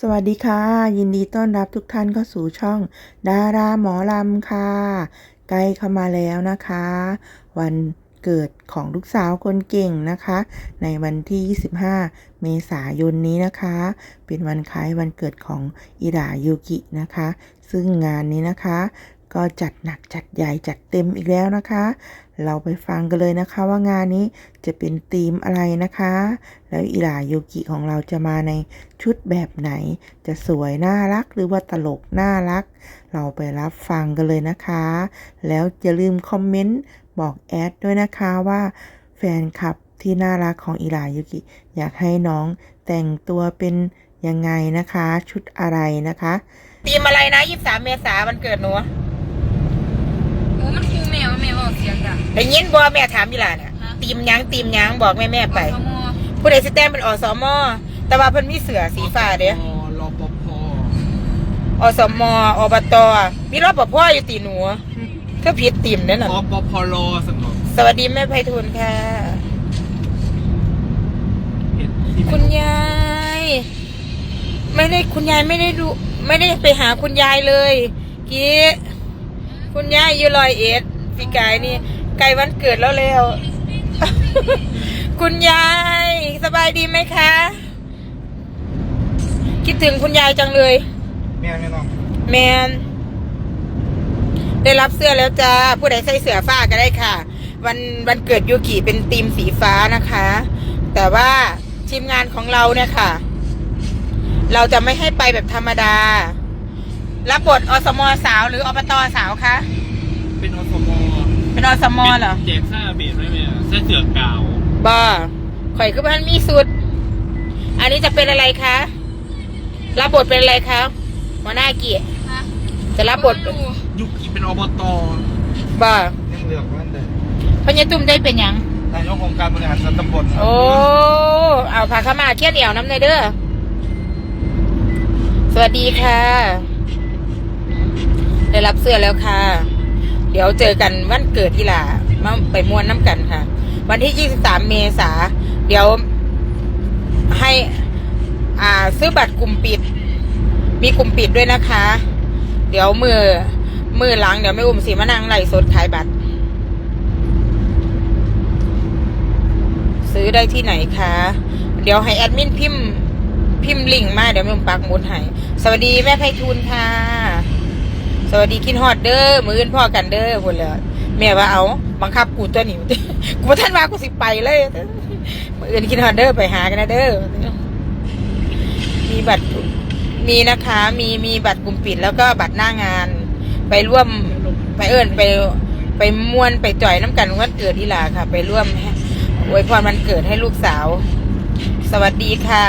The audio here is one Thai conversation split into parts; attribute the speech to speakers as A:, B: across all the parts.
A: สวัสดีค่ะ ยินดีต้อนรับทุกท่านเข้าสู่ช่อง ดาราหมอลำค่ะ ใกล้เข้ามาแล้วนะคะ วันเกิดของลูกสาวคนเก่งนะคะ ในวันที่ 25 เมษายนนี้นะคะ เป็นวันคล้ายวันเกิดของอิดายูกินะคะ ซึ่งงานนี้นะคะ ก็จัดหนักจัดใหญ่จัดเต็มอีกแล้วนะคะ เราไปฟังกันเลยนะคะว่างานนี้จะเป็นธีมอะไรนะคะ แล้วอิรายูกิของเราจะมาในชุดแบบไหน จะสวยน่ารักหรือว่าตลกน่ารัก เราไปรับฟังกันเลยนะคะ แล้วอย่าลืมคอมเมนต์บอกแอดด้วยนะคะว่าแฟนคลับที่น่ารักของอิรายุกิ อยากให้น้องแต่งตัวเป็นยังไงนะคะ ชุดอะไรนะคะ
B: ตีมอะไรนะยี่สามเมษาวันเกิดหนู
C: โอ้มันคูแมวแมวบอกเสียงดัง
B: ได้ยินบ่แม่ถามอีหลาเนี่ย
C: ฮะ
B: ตีมหยังตีมหยังบอกแม่แม่ๆไป
C: ขโมย
B: ผู้ใดสิแต้มเป็นอสมแต่ว่าเพิ่นมีเสือสีฟ้าเด้
D: รอปภ
B: อสมอบตมีรอบปภอยู่ตีหนูก็ผิดตีมนั่นน่ะ
D: อปพรสงบ
B: สวัสดีแม่ไพฑูรย์ค่ะ
D: เห็นที่
B: คุณยาย ไม่ได้คุณยายไม่ได้ดูไม่ได้ไปหาคุณยายเลยกี้คุณยายอยู่ลอยเอ็ดพี่กายนี่ ไกลวันเกิดแล้วแล้วคุณยาย สบายดีไหมคะ คิดถึงคุณยายจังเลย
D: แม่ไม่ต้อง
B: แมนได้รับเสื้อแล้วจ้า ผู้ใดใส่เสื้อฟ้าก็ได้ค่ะ วันวันเกิดยูกิเป็นธีมสีฟ้านะคะ แต่ว่าทีมงานของเราเนี่ยค่ะ เราจะไม่ให้ไปแบบธรรมดา รับบทอสมสาวหรืออบตสาวคะ
D: เป็นอสม
B: เป็นอสมเหรอ
D: แจกซ่าเบียดไหมแม่เสื้อเสือกาว
B: บ้าข่อยคือพันมีสุด อันนี้จะเป็นอะไรคะรับบทเป็นอะไรคะหัวหน้าเกียรติ
C: ฮะ
B: จะรับบท
C: ดู
D: ยุกิเป็นอบต
B: บ้า
D: ยังเหลือกวันเดิม
B: พญาตุ้มได้เป็นหยัง
D: นายกองค์การบริหารส่วนตำบล
B: โอ้เอาผักขาวหมาเคี่ยนเอี่ยวน้ำในอยเด้อสวัสดีค่ะ ได้รับเสื้อแล้วค่ะ เดี๋ยวเจอกันวันเกิดที่ลามาไปมวนน้ำกันค่ะ วันที่ 23 เมษาเดี๋ยวให้อ่าซื้อบัตรกลุ่มปิด มีกลุ่มปิดด้วยนะคะ เดี๋ยวมือมือหลังเดี๋ยวไม่อุ้มสีมานั่งไล่สดขายบัตร ซื้อได้ที่ไหนคะ เดี๋ยวให้แอดมินพิมพ์พิมพ์ลิงก์มาเดี๋ยวแม่ผมปักหมุดให้สวัสดีแม่ไพฑูรย์ค่ะ สวัสดีคินฮอดเด้อมืออื่นพ่อกันเด้อคนเลยแม่ว่าเอา บังคับกูตัวหนีกูบ่ท่านว่ากูสิไปเลยมืออื่นคินฮอดเด้อไปหากันนะเด้อมีบัตรมีนะคะ มีมีบัตรกลุ่มปิดแล้วก็บัตรหน้างาน ไปร่วมไปเอิญไป ไปมวนไปจ่อยน้ำกันวันเกิดที่ลาค่ะ ไปร่วมอวยพรวันเกิดให้ลูกสาว สวัสดีค่ะ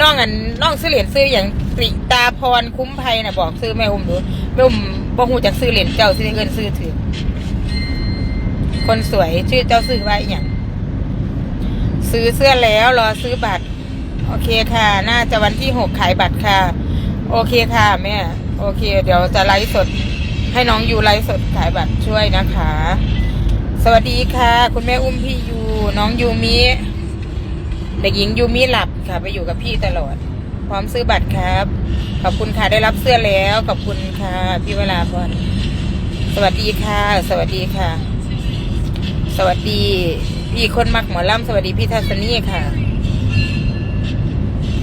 B: น้องอันน้องซื้อเหรียญซื้ออย่างตริตาพรคุ้มภัยนะบอกซื้อแม่อุ้มดู แม่อุ้มบ่หูจากซื้อเหรียญเจ้าซื้อเงินซื้อถือ คนสวยชื่อเจ้าซื้อไว่าอย่างซื้อเสื้อแล้วรอซื้อบัตร โอเคค่ะ น่าจะวันที่หกขายบัตรค่ะ โอเคค่ะแม่ โอเค เดี๋ยวจะไลฟ์สด ให้น้องยูไลฟ์สดขายบัตรช่วยนะคะ สวัสดีค่ะ คุณแม่อุ้มพี่ยูน้องยูมิเด็กหญิงยูมิหลับค่ะ ไปอยู่กับพี่ตลอด พร้อมซื้อบัตรครับ ขอบคุณค่ะได้รับเสื้อแล้วขอบคุณค่ะพี่เวลาพรสวัสดีค่ะ สวัสดีค่ะ สวัสดี พี่คนมักหมอลำสวัสดีพี่ทัศนีค่ะ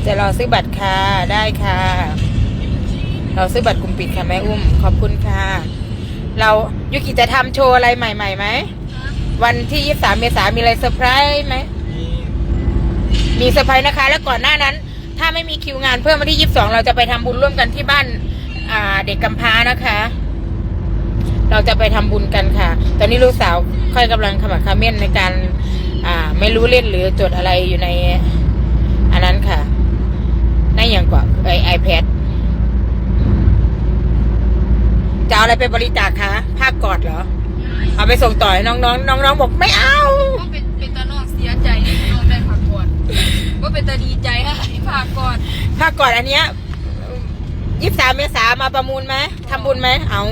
B: จะรอซื้อบัตรค่ะได้ค่ะเราซื้อบัตรกลุ่มปิดค่ะแม่อุ้ม ขอบคุณค่ะ เรายุกิจะทำโชว์อะไรใหม่ๆไหมวันที่23เมษายนมีอะไรเซอร์ไพรส์ไหม
D: นี่
B: มีเซอร์ไพรส์นะคะ แล้วก่อนหน้านั้น ถ้าไม่มีคิวงานเพิ่มวันที่22เราจะไปทำบุญร่วมกันที่บ้านอ่าเด็กกำพร้านะคะ เราจะไปทำบุญกันค่ะ ตอนนี้ลูกสาวค่อยกำลังขมักเขม้นในการอ่าไม่รู้เล่นหรือจดอะไรอยู่ใน อันนั้นค่ะในอย่างกว่าไอไอแพดจะเอาอะไรไปบริจาคคะผ้ากอดเหรอ เอาไปส่งต่อให้น้องๆน้องๆบอกไม่เอา
C: ว่าเป็นเป็นตาน้องเสียใจที่น้องได้พักก่อนว่าเป็นตาดีใจให้พัก ก่อน
B: ผ้ากอดอันเนี้ยยี่สามเมษามาประมูลไหมทำบุญไหมเอา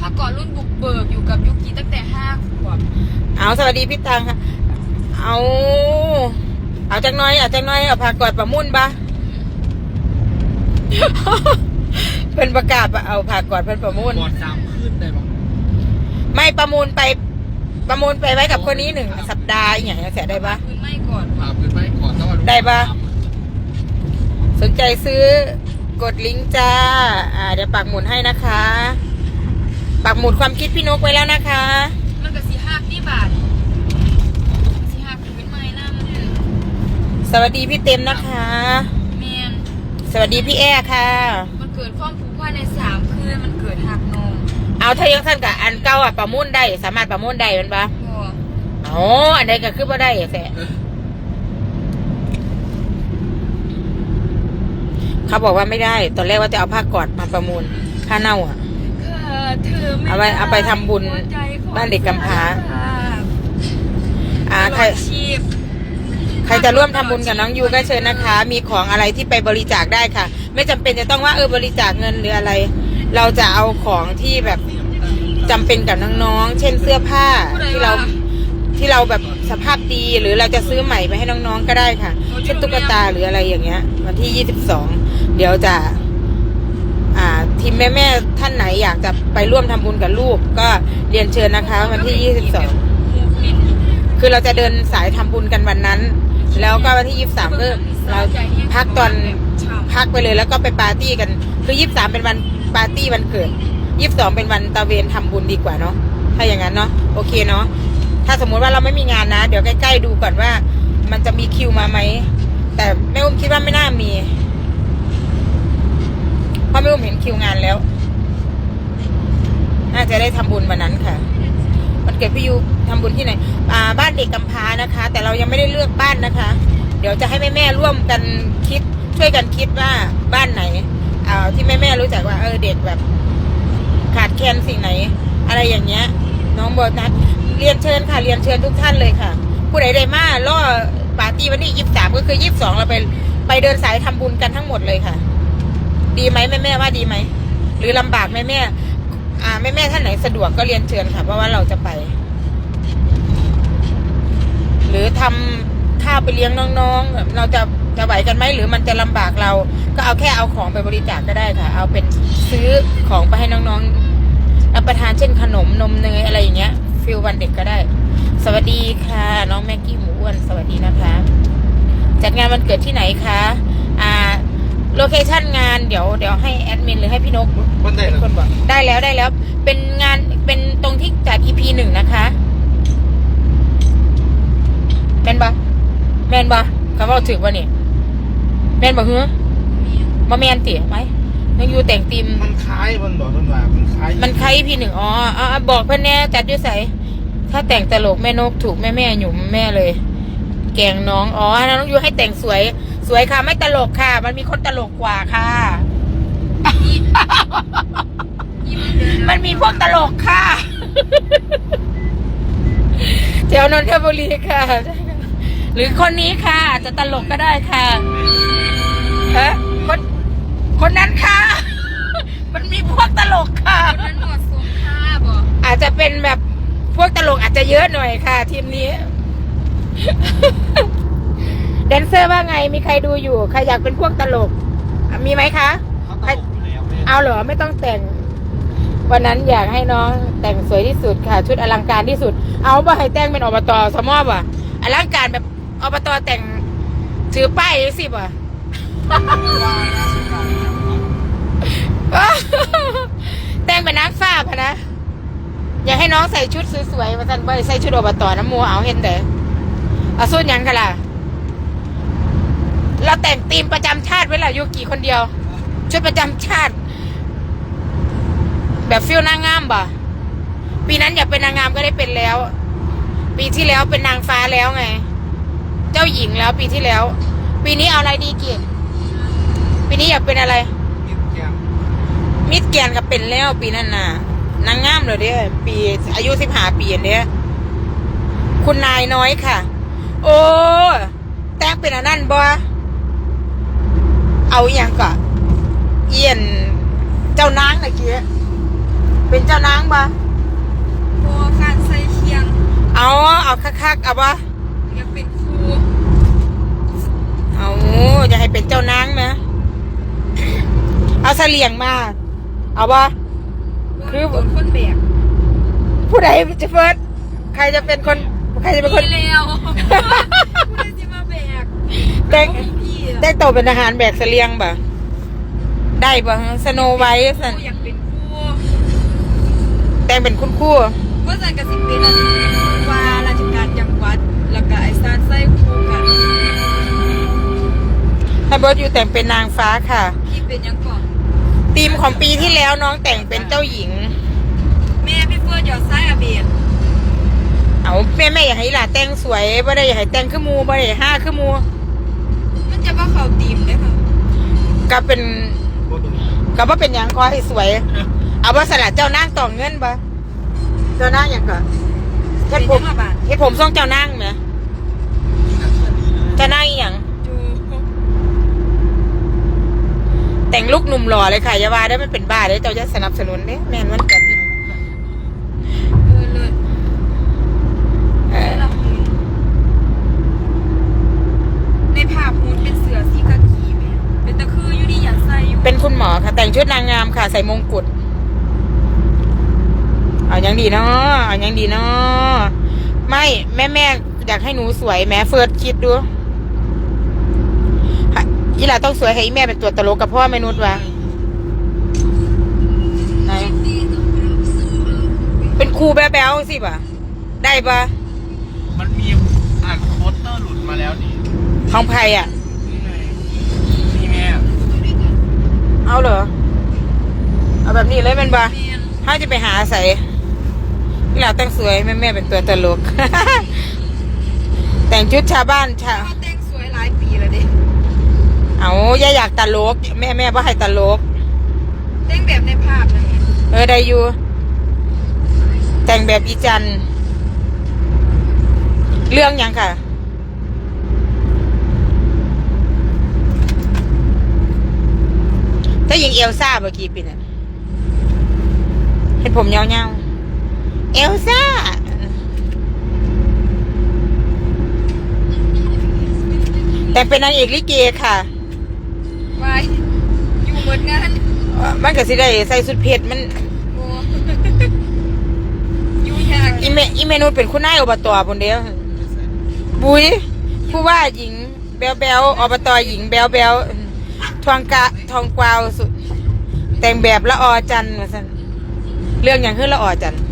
C: พักก่อนรุ่นบุกเบิกอยู่กับยุกิตั้งแต่ห้าขวบ
B: เอาสวัสดีพี่ตังค่ะเอาเอาจังน้อยเอาจังน้อยเอาผ้ากอดประมูลปะเพิ่นประกาศว่าเอาผ่ากอดเพิ่นประมูล
D: บอดสามขึ้นได้ปะ
B: ไม่ประมูลไปประมูลไปไว้กับคนนี้หนึ่งสัปดาห์อย่างเงี้ยเสียได้ปะ
C: คือไม่ก่อน
D: ผ่าขึ้นไปก่อนต้องมา
B: ได้ปะ สนใจซื้อกดลิงก์จ้า อ่า เดี๋ยวปักหมุดให้นะคะ ปักหมุดความคิดพี่นกไว้แล้วนะคะ
C: มันก็สิหักนี่บาทสิหักเป็นไม้หน้ามันเลย
B: สวัสดีพี่เต็มนะคะ
C: แมน
B: สวัสดีพี่แอ้ค่ะ
C: มันเกิดความผูกพันในสามคืนมันเกิดหักนม
B: เอาถ้ายังสั้นกับอันเก่าอะประมูลได้ สามารถประมูลได้แมันปะ
C: พอ
B: อ๋ออันใดก็คือบ่ได้แสะ เขาบอกว่าไม่ได้ ตอนแรกว่าจะเอาผ้ากอดมาประมูลผ้าเน่าอะ
C: ค่ะเธอม่
B: เอาไว้เอาไปทำบุญ
C: หัวใจของ
B: บ้านเด็กกำพร้า
C: ค่ะ
B: อ่า
C: ตล
B: ใคร
C: อดชีพ
B: ใครจะร่วมทำบุญกับน้องยูก็เชิญนะคะ มีของอะไรที่ไปบริจาคได้ค่ะ ไม่จำเป็นจะต้องว่าเออบริจาคเงินหรืออะไร เราจะเอาของที่แบบจำเป็นกับน้องๆ เช่นเสื้อผ้าที่เราที่เราแบบสภาพดีหรือเราจะซื้อใหม่ไปให้น้องๆก็ได้ค่ะ เช่นตุ๊กตาหรืออะไรอย่างเงี้ย วันที่22เดี๋ยวจะอ่าทีมแม่ ๆ ท่านไหนอยากจะไปร่วมทำบุญกับลูก ก็เรียนเชิญนะคะ วันที่ 22 คือเราจะเดินสายทำบุญกันวันนั้น แล้วก็วันที่ยี่สิบสามก็เราพักตอนพักไปเลยแล้วก็ไปปาร์ตี้กัน คือยี่สิบสามเป็นวันปาร์ตี้วันเกิดยี่สิบสองเป็นวันตะเวนทำบุญดีกว่าเนาะถ้าอย่างนั้นเนาะโอเคเนาะถ้าสมมุติว่าเราไม่มีงานนะ เดี๋ยวใกล้ ๆ ดูก่อนว่า มันจะมีคิวมาไหมแต่แม่อุ้มคิดว่าไม่น่ามี เพราะแม่อุ้มเห็นคิวงานแล้ว น่าจะได้ทำบุญวันนั้นค่ะวันเกิดพี่ยูทำบุญที่ไหนอ่าบ้านเด็กกำพร้านะคะ แต่เรายังไม่ได้เลือกบ้านนะคะ เดี๋ยวจะให้แม่ๆร่วมกันคิด ช่วยกันคิดว่าบ้านไหนอ่าที่แม่รู้จักว่าเออเด็กแบบ ขาดแคลนสิ่งไหน อะไรอย่างเงี้ย น้องโบนัสเรียนเชิญค่ะ เรียนเชิญทุกท่านเลยค่ะ ผู้ใดได้มาล่อปาร์ตี้วันที่ยี่สิบสามก็คือยี่สิบสองเราไปไปเดินสายทำบุญกันทั้งหมดเลยค่ะ ดีไหมแม่ๆว่าดีไหมหรือลำบากแม่ๆอ่าแม่แม่ท่านไหนสะดวกก็เรียนเชิญค่ะ เพราะว่าเราจะไป หรือทำข้าวไปเลี้ยงน้องๆ เราจะจะไหวกันไหมหรือมันจะลำบากเรา ก็เอาแค่เอาของไปบริจาคก็ได้ค่ะ เอาเป็นซื้อของไปให้น้องๆรับประทานเช่นขนมนมเนยอะไรอย่างเงี้ยฟิลวันเด็กก็ได้ สวัสดีค่ะ น้องแม็กกี้หมูอ้วนสวัสดีนะคะ จัดงานวันเกิดที่ไหนคะ โลเคชั่นงานเดี๋ยวเดี๋ยวให้แอดมินหรือให้พี่นก
D: มันได้
B: เป็นคนบอกได้แล้วได้แล้ว เป็นงานเป็นตรงที่จัด EP หนึ่งนะคะแมนบะแมนบะเขาบอกถึงวะนี่แมนบะเฮ้อมาแมนเตี๋ยไหมยังอยู่แต่งตีม
D: มันคล้ายมันบอกมันว่ามันคล้าย
B: มันใคร EP หนึ่งอ๋ออ๋อบอกเพื่อนแน่จัดด้วยใสถ้าแต่งตลกแม่นกถูกแม่แม่หยุ่มแม่เลย แกงน้องอ๋อน้องยูให้แต่งสวย สวยค่ะ ไม่ตลกค่ะ มันมีคนตลกกว่าค่ะ มันมีพวกตลกค่ะแถวนนทบุรีค่ะ หรือคนนี้ค่ะ จะตลกก็ได้ค่ะฮะคนคนนั้นค่ะ มันมีพวกตลกค่ะ
C: คนนั้นเหมาะสมค่ะบอก
B: อาจจะเป็นแบบพวกตลกอาจจะเยอะหน่อยค่ะ ทีมนี้แดน เซอร์ว่าไงมีใครดูอยู่ใครอยากเป็นพวกตลกอะมีไหมคะ
D: เขาตลกอยู่แล้วแม่
B: เอาเหรอไม่ต้องแต่ง วันนั้นอยากให้น้องแต่งสวยที่สุดค่ะ ชุดอลังการที่สุด เอาบ่ให้แต่งเป็นอบตสมอบอะอลังการแบบอบตแต่งถือป้ายสิบ่ะ แต่งเป็นนางฟ้าพะนะ อยากให้น้องใส่ชุดสวยๆมาสันบ่ได้ใส่ชุดอบตน้ำมัวเอาเห็นแต่เอาสุดหยังกันล่ะ เราแต่งธีมประจำชาติไว้ล่ะยูกี่คนเดียว ชุดประจำชาติ แบบฟิลนางงามบ่ปีนั้นอยากเป็นนางงามก็ได้เป็นแล้ว ปีที่แล้วเป็นนางฟ้าแล้วไง เจ้าหญิงแล้วปีที่แล้ว ปีนี้เอาอะไรดีเกียรติปีนี้อยากเป็นอะไร
D: มิดแกม
B: มิดแกรนก็เป็นแล้วปีนั้นน่ะนางงามเลยเด้อปีอายุสิบห้าปีอันเด้คุณนายน้อยค่ะ โอ้ แต่งเป็นอันนั้นบ่ เอาอหย่างก่อนเอียนเจ้านางนะเกี้เป็นเจ้านางบ่
C: โบการใส่เคียง
B: เอาเอาคักๆเอาบ่
C: อยากเป็นครู
B: เอาอย่าให้เป็นเจ้านางนะเอาเสลียงมา เอาบ่คือ
C: โดนคนแบก
B: ผู้ใดจะเฟิร์สใครจะเป็นคน ใครจะเป็นคน
C: มีแล้วผู้ใดสิมาแบก
B: แต่ง
C: พี่อะ
B: แต่งโตวเป็นทหารแบกเสลียงบ่ได้บ่สโนไวท์สัน
C: อยากเป็นครู
B: แต่งเป็นคุณครู่
C: ว่าสันกับสิเป็นว่าราชการจังหวัด แล้วก็ไอ้ซานไส้ครูกัน
B: ถ้าเบิร์ดอยู่แต่งเป็นนางฟ้าค่ะ
C: พี่เป็นยังก่อน
B: ทีมของปีที่แล้วน้องแต่งเป็นเจ้าหญิง
C: แม่พี่เฟิร์นหยอดไส้อาเบียน
B: เอาแม่แม่อยากให้หลานแต่งสวยบ่ได้อยากให้แต่งคือหมูบ่ได้ห้าคือหมู
C: มัน จะว่าเขาตีมได้ค่ะ
B: ก็เป็น
D: โคตร
B: ก็บ่เป็นหยังขอให้สวย เอาว่าสลัดเจ้านางต่อเงินบ่เจ้านางหยังก่อนเฮ็
C: เป็
B: ด
C: น
B: ผ
C: ยั
B: ม
C: งมาบาน
B: เฮ็ดผมทรงเจ้านางไหมเจ้านางอีหยัง
C: จู
B: แต่งลูกหนุ่มหล่อเลยค่ะอย่าว่าได้มันเป็นบ้าเด้เจ้าจะสนับสนุนเด้แม่นมันกัน
C: เออเลิศ
B: เออ
C: แล้วหุ่นในภาพหุ่นเป็นเสือสีกากีไหมเป็นตะคืออยู่ดีอยากใส่อยู่
B: เป็น คุณหมอค่ะ แต่งชุดนางงามค่ะ ใส่มงกุฎเอายังดีเนาะเอายังดีเนาะไม่แม่แม่อยากให้หนูสวยแม่เฟิร์สคิดดูฮะอีหลาต้องสวยให้อีแม่เป็นตัวตลกกับพ่อแม่นุชวะไหนเป็นครูแบ๊วๆสิป่ะ ได้ปะ
D: มันมีอ่านโปสเตอร์หลุดมาแล้วนี่
B: ของไพอะ
D: นี่ไงนี่แม่
B: เอาเหรอ เอาแบบนี้เลยเป็นปะ
C: เมียน
B: ถ้าจะไปหาใส่อีหลาแต่งสวยแม่แม่เป็นตัวตลก แต่งชุดชาวบ้านชาว
C: เขาแต่งสวยหลายปีแล้วเด็
B: เอาย่าอยากตลก แม่แม่ว่าให้ตลก
C: แต่งแบบในภาพนะแม่
B: เออได้อยู่แต่งแบบอีจัน เรื่องหยังค่ะ ถ้ายิงเอลซ่าเมื่อกี้ปีน่ะเห็นผมยาวๆเอลซ่าแต่งเป็นนางเอกลิเกค่ะ
C: ไว้อยู่เหมือนงาน
B: เอ่อมันก็สิได้ใส่สุดเพชรมัน
C: โอ้อยู่ยาก
B: อีเมอีเมนูเป็นคุณนายอบตคนเดียวบุยผู้ว่าหญิงแบลแบลอบตหญิงแบลแบล ทองกะทองกวาวสุด แต่งแบบละออจันทร์ว่าซั่นเรื่องอย่างขึ้นละออจันทร์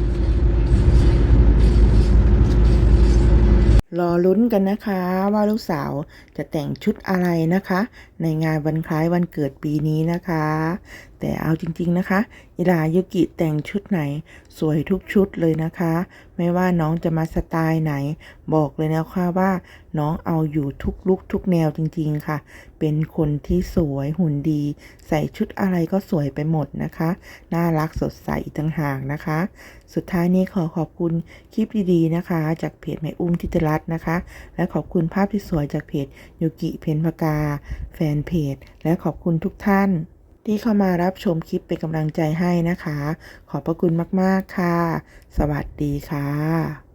A: รอลุ้นกันนะคะว่าลูกสาวจะแต่งชุดอะไรนะคะ ในงานวันคล้ายวันเกิดปีนี้นะคะ แต่เอาจริงๆนะคะอิรายุกิแต่งชุดไหน สวยทุกชุดเลยนะคะ ไม่ว่าน้องจะมาสไตล์ไหน บอกเลยนะคะว่าน้องเอาอยู่ทุกลุกทุกแนวจริงๆค่ะ เป็นคนที่สวยหุ่นดี ใส่ชุดอะไรก็สวยไปหมดนะคะ น่ารักสดใสต่างหากนะคะ สุดท้ายนี้ขอขอบคุณคลิปดีๆนะคะ จากเพจแม่อุ้มทิตรัตน์นะคะ และขอบคุณภาพที่สวยจากเพจยูกิเพนพกา แฟนเพจ และขอบคุณทุกท่าน ที่เข้ามารับชมคลิปเป็นกำลังใจให้นะคะ ขอบพระคุณมาก ๆ ค่ะ สวัสดีค่ะ